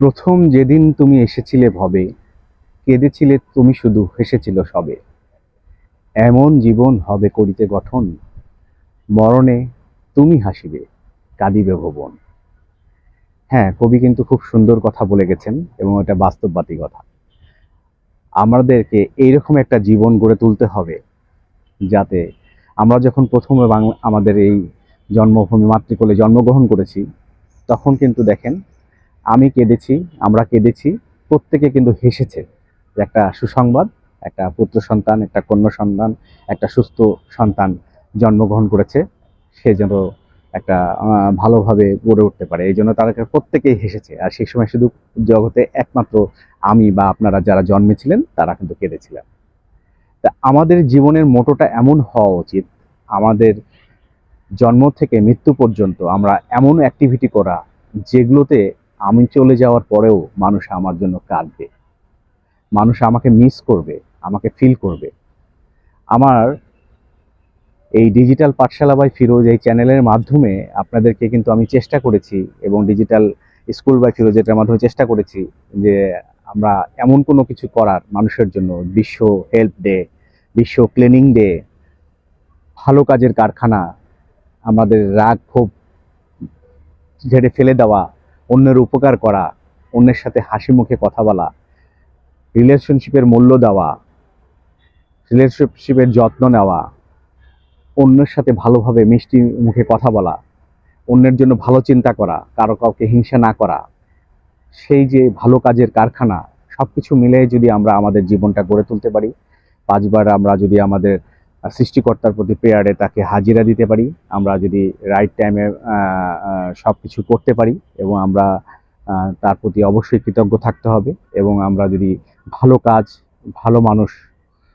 প্রথম যেদিন তুমি এসেছিলে ভবে, কেঁদেছিলে তুমি শুধু হেসেছিল সবে। এমন জীবন হবে করিতে গঠন, মরণে তুমি হাসিবে, কাঁদিবে ভুবন। হ্যাঁ কবি কিন্তু খুব সুন্দর কথা বলে গেছেন এবং এটা বাস্তববাদী কথা। আমাদেরকে এইরকম একটা জীবন গড়ে তুলতে হবে, যাতে আমরা যখন প্রথমে বাংলা আমাদের এই জন্মভূমি মাতৃকোলে জন্মগ্রহণ করেছি, তখন কিন্তু দেখেন আমি কেঁদেছি, আমরা কেঁদেছি, প্রত্যেকে কিন্তু হেসেছে। একটা সুসংবাদ, একটা পুত্র সন্তান, একটা কন্যা সন্তান, একটা সুস্থ সন্তান জন্মগ্রহণ করেছে। সে যেন একটা ভালোভাবে গড়ে উঠতে পারে। এই জন্য তারা প্রত্যেকেই হেসেছে। আর সেই সময় শুধু জগতে একমাত্র আমি বা আপনারা যারা জন্মেছিলেন, তারা কিন্তু কেঁদেছিলেন তা আমাদের জীবনের মোটোটা এমন হওয়া উচিত, আমাদের জন্ম থেকে মৃত্যু পর্যন্ত আমরা এমন অ্যাক্টিভিটি করা, যেগুলোতে আমি চলে যাওয়ার পরেও মানুষ আমার জন্য কাঁদবে। মানুষ আমাকে মিস করবে, আমাকে ফিল করবে। আমার এই ডিজিটাল পাঠশালা বাই ফিরোজ এই চ্যানেলের মাধ্যমে আপনাদেরকে কিন্তু আমি চেষ্টা করেছি এবং ডিজিটাল স্কুল বাই ফিরোজ এটার মাধ্যমে চেষ্টা করেছি যে আমরা এমন কোনো কিছু করার মানুষের জন্য, বিশ্ব হেল্প ডে বিশ্ব ক্লিনিং ডে ভালো কাজের কারখানা, আমাদের রাগ ক্ষোভ ঝেড়ে ফেলে দেওয়া অন্যের উপকার করা, অন্যের সাথে হাসি মুখে কথা বলা রিলেশনশিপের মূল্য দেওয়া রিলেশনশিপের যত্ন নেওয়া, অন্যের সাথে ভালোভাবে মিষ্টি মুখে কথা বলা, অন্যের জন্য ভালো চিন্তা করা, কারও কাউকে হিংসা না করা, সেই যে ভালো কাজের কারখানা সব কিছু মিলে যদি আমরা আমাদের জীবনটা গড়ে তুলতে পারি, পাঁচবার আমরা যদি আমাদের সৃষ্টিকর্তার প্রতি প্রেয়ারে তাকে হাজিরা দিতে পারি। আমরা যদি রাইট টাইমে সব কিছু করতে পারি এবং আমরা তার প্রতি অবশ্যই কৃতজ্ঞ থাকতে হবে এবং আমরা যদি ভালো কাজ, ভালো মানুষ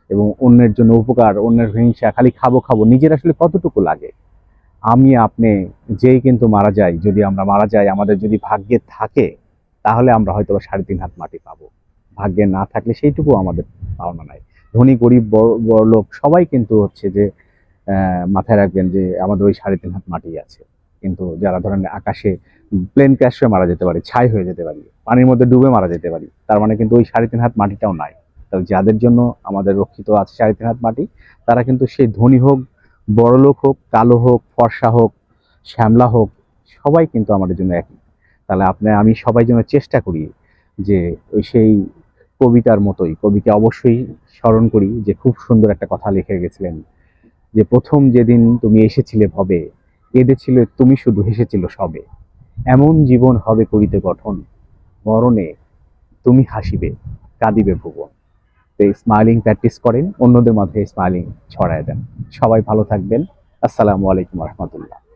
এবং অন্যের জন্য উপকার, অন্যের হিংসা খালি খাব খাব, নিজের আসলে কতটুকু লাগে? আমি, আপনি, যেই কিন্তু মারা যাই, যদি আমরা মারা যাই, আমাদের যদি ভাগ্যে থাকে, তাহলে আমরা হয়তো সাড়ে তিন হাত মাটি পাবো। ভাগ্যে না থাকলে সেইটুকু আমাদের পাওনা নাই। ধনী, গরিব, বড় বড় লোক সবাই কিন্তু হচ্ছে যে মাথায় রাখবেন যে আমাদের ওই সাড়ে তিন হাত মাটি আছে। কিন্তু যারা ধরেন আকাশে প্লেন ক্র্যাশ হয়ে মারা যেতে পারে, ছাই হয়ে যেতে পারি, পানির মধ্যে ডুবে মারা যেতে পারি, তার মানে কিন্তু ওই সাড়ে তিন হাত মাটিটাও নাই। তাহলে যাদের জন্য আমাদের রক্ষিত আছে সাড়ে তিন হাত মাটি, তারা কিন্তু সেই ধনী হোক বড়লোক হোক, কালো হোক, ফর্সা হোক, শ্যামলা হোক, সবাই কিন্তু আমাদের জন্য একই। তাহলে আপনি, আমি সবাই যেন চেষ্টা করি যে ওই সেই কবিতার মতোই। কবিকে অবশ্যই স্মরণ করি যে খুব সুন্দর একটা কথা লিখে গেছিলেন। যে প্রথম যেদিন তুমি এসেছিলে ভবে, কেঁদেছিলে তুমি শুধু হেসেছিল সবে। এমন জীবন হবে করিতে গঠন, মরণে তুমি হাসিবে, কাঁদিবে ভুবন। তো এই স্মাইলিং প্র্যাকটিস করেন, অন্যদের মাঝে স্মাইলিং ছড়ায় দেন। সবাই ভালো থাকবেন। আসসালামু আলাইকুম রহমতুল্লাহ।